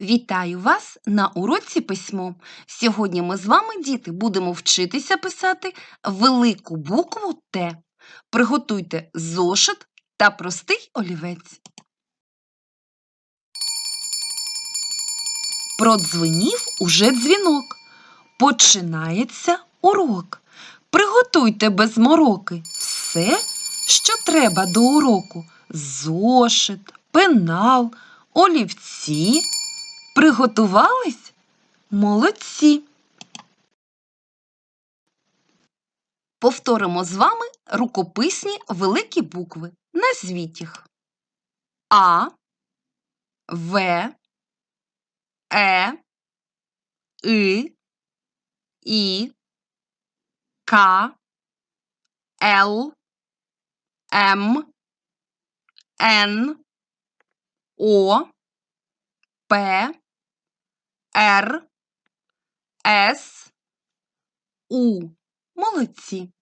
Вітаю вас на уроці письмо. Сьогодні ми з вами, діти, будемо вчитися писати велику букву Т. Приготуйте зошит та простий олівець. Продзвенів уже дзвінок. Починається урок. Приготуйте без мороки все, що треба до уроку: зошит, пенал, олівці. Приготувались? Молодці. Повторимо з вами рукописні великі букви. Назвіть їх. А, В, Е, И, І, К, Л, М, Н, О, П, Р, С, У. Молодці.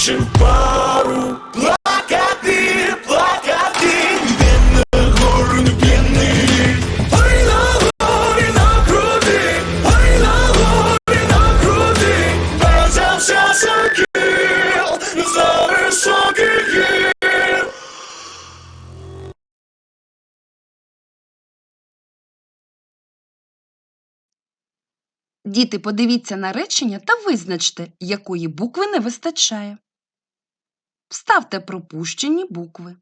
Розлучив пару. Плакати, плакати, він на гору п'яний. На горі на круті, ой на горі на круті, взявся за за високий гір. Діти, подивіться на речення та визначте, якої букви не вистачає. Вставте пропущені букви.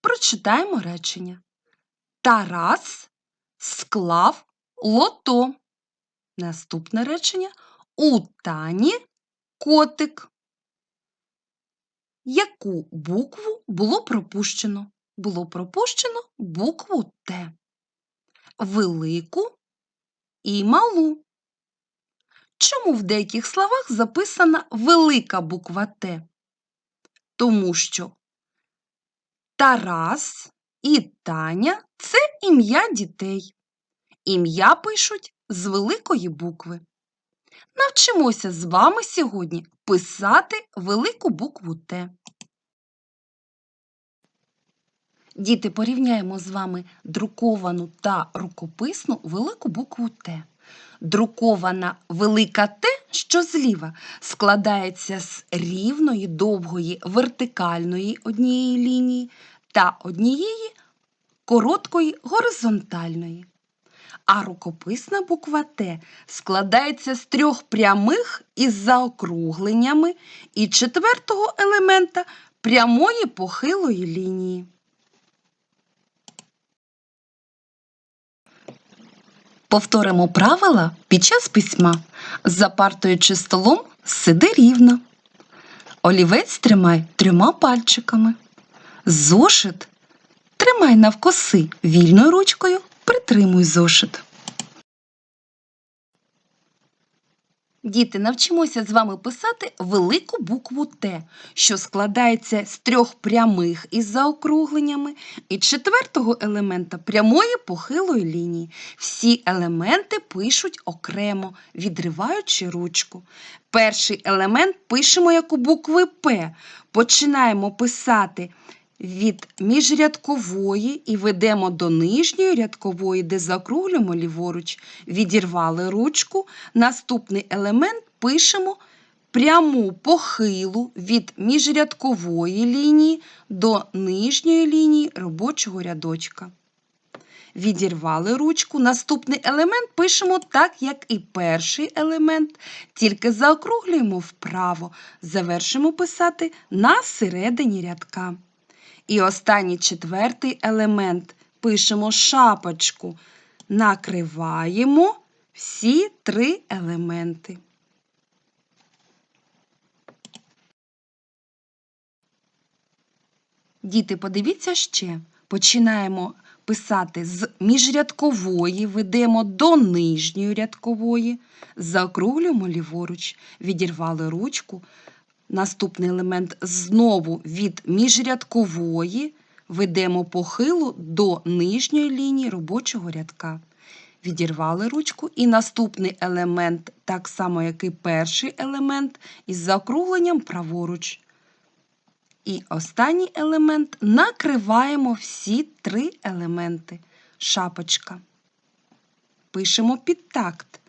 Прочитаємо речення. Тарас склав лото. Наступне речення. У Тані котик. Яку букву було пропущено? Було пропущено букву Т велику і малу. Чому в деяких словах записана велика буква Т? Тому що Тарас і Таня це ім'я дітей. Ім'я пишуть з великої букви. Навчимося з вами сьогодні писати велику букву Т. Діти, порівняємо з вами друковану та рукописну велику букву Т. Друкована велика Т, що зліва, складається з рівної довгої вертикальної однієї лінії та однієї короткої горизонтальної. А рукописна буква Т складається з трьох прямих із заокругленнями і четвертого елемента прямої похилої лінії. Повторимо правила під час письма. За партою чи столом сиди рівно. Олівець тримай трьома пальчиками. Зошит тримай навкоси вільною ручкою, притримуй зошит. Діти, навчимося з вами писати велику букву Т, що складається з трьох прямих із заокругленнями і четвертого елемента прямої похилої лінії. Всі елементи пишуть окремо, відриваючи ручку. Перший елемент пишемо як у букви П. Починаємо писати від міжрядкової і ведемо до нижньої рядкової, де закруглюємо ліворуч, відірвали ручку. Наступний елемент пишемо пряму похилу від міжрядкової лінії до нижньої лінії робочого рядочка. Відірвали ручку. Наступний елемент пишемо так, як і перший елемент, тільки заокруглюємо вправо, завершимо писати на середині рядка. І останній четвертий елемент пишемо шапочку, накриваємо всі три елементи. Діти, подивіться ще. Починаємо писати з міжрядкової, ведемо до нижньої рядкової, заокруглюємо ліворуч, відірвали ручку. Наступний елемент знову від міжрядкової ведемо похилу до нижньої лінії робочого рядка. Відірвали ручку, і наступний елемент, так само як і перший елемент, із заокругленням праворуч. І останній елемент накриваємо всі три елементи. Шапочка. Пишемо під такт.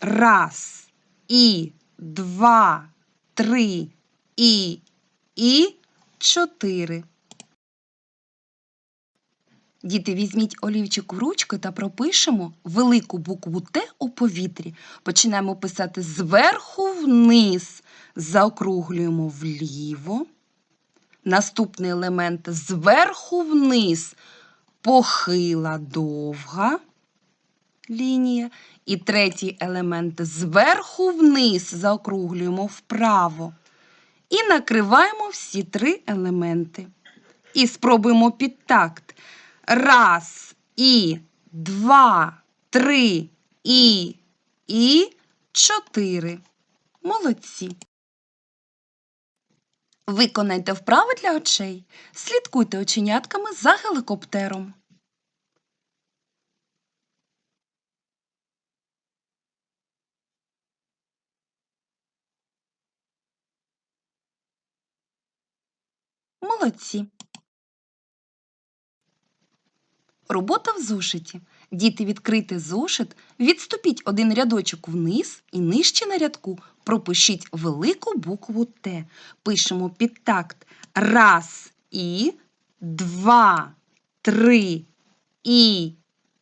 Раз, і, два, три, і, і, чотири. Діти, візьміть олівчик в ручку та пропишемо велику букву Т у повітрі. Починаємо писати зверху вниз, заокруглюємо вліво. Наступний елемент зверху вниз, похила довга лінія. І третій елемент зверху вниз заокруглюємо вправо. І накриваємо всі три елементи. І спробуємо під такт. Раз, і, два, три, і, і, чотири. Молодці. Виконайте вправи для очей. Слідкуйте оченятками за геликоптером. Молодці. Робота в зошиті. Діти відкрийте зошит, відступіть один рядочок вниз і нижче на рядку пропишіть велику букву Т. Пишемо під такт раз і, два, три, і,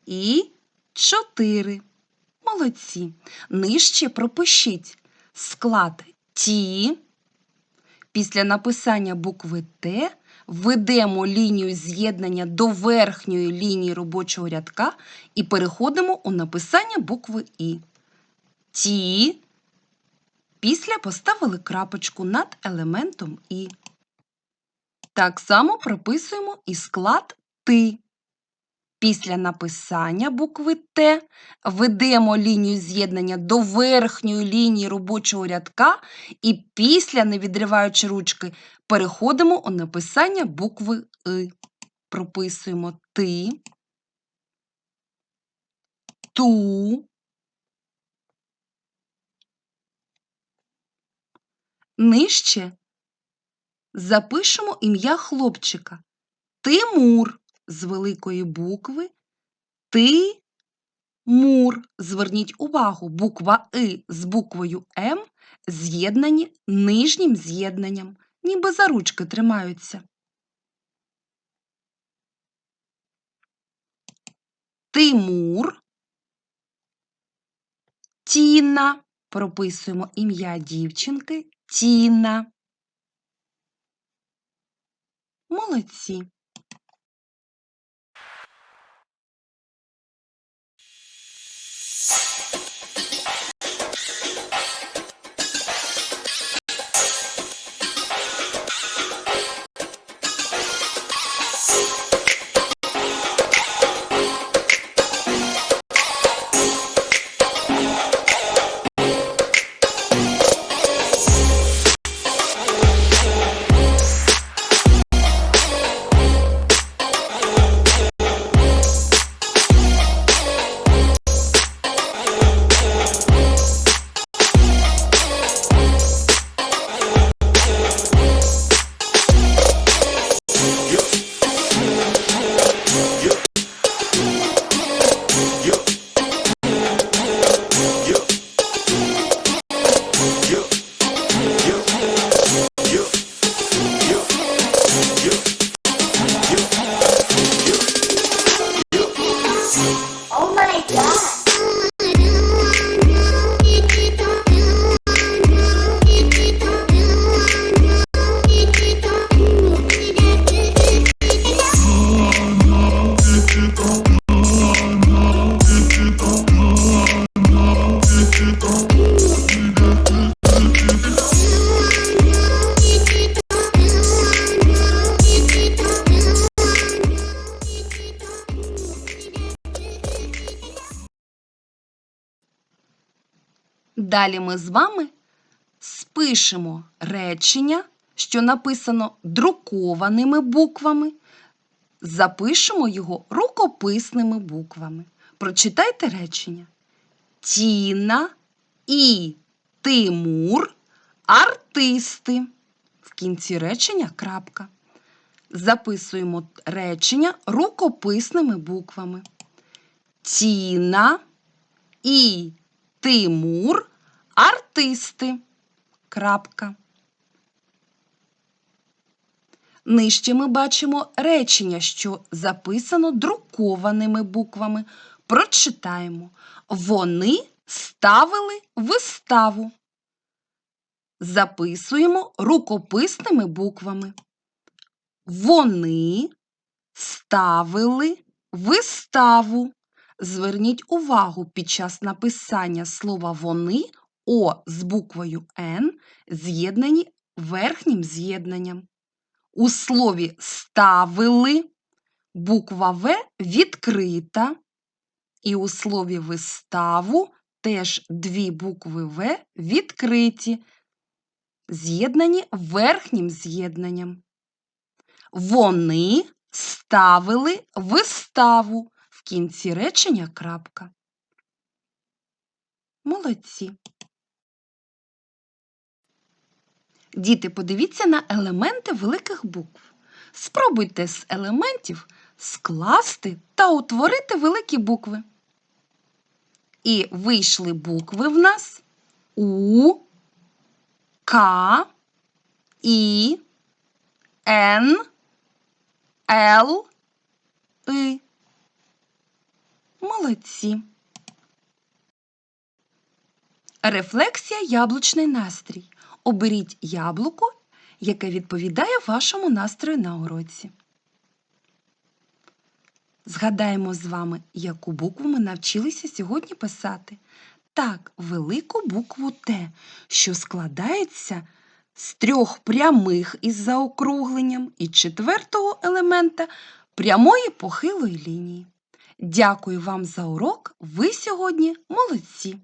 і, чотири. Молодці. Нижче пропишіть склад ті. Після написання букви Т введемо лінію з'єднання до верхньої лінії робочого рядка і переходимо у написання букви І. Ті. Після поставили крапочку над елементом І. Так само прописуємо і склад Ти. Після написання букви Т ведемо лінію з'єднання до верхньої лінії робочого рядка і після, не відриваючи ручки, переходимо у написання букви И. Прописуємо ти, ту, нижче запишемо ім'я хлопчика. Тимур з великої букви. Ти мур. Зверніть увагу, буква И з буквою М з'єднані нижнім з'єднанням, ніби за ручки тримаються. Тимур. Тіна. Прописуємо ім'я дівчинки Тіна. Молодці. Далі ми з вами спишемо речення, що написано друкованими буквами, запишемо його рукописними буквами. Прочитайте речення. Тіна і Тимур артисти. В кінці речення крапка. Записуємо речення рукописними буквами. Тіна і Тимур артисти. Крапка. Нижче ми бачимо речення, що записано друкованими буквами. Прочитаємо. Вони ставили виставу. Записуємо рукописними буквами. Вони ставили виставу. Зверніть увагу під час написання слова вони О з буквою Н з'єднані верхнім з'єднанням. У слові ставили буква В відкрита, і у слові виставу теж дві букви В відкриті, з'єднані верхнім з'єднанням. Вони ставили виставу. В кінці речення крапка. Молодці. Діти, подивіться на елементи великих букв. Спробуйте з елементів скласти та утворити великі букви. І вийшли букви в нас У, К, І, Н, Л, И. Молодці. Рефлексія яблучний настрій. Оберіть яблуко, яке відповідає вашому настрою на уроці. Згадаємо з вами, яку букву ми навчилися сьогодні писати. Так, велику букву Т, що складається з трьох прямих із заокругленням і четвертого елемента прямої похилої лінії. Дякую вам за урок. Ви сьогодні молодці!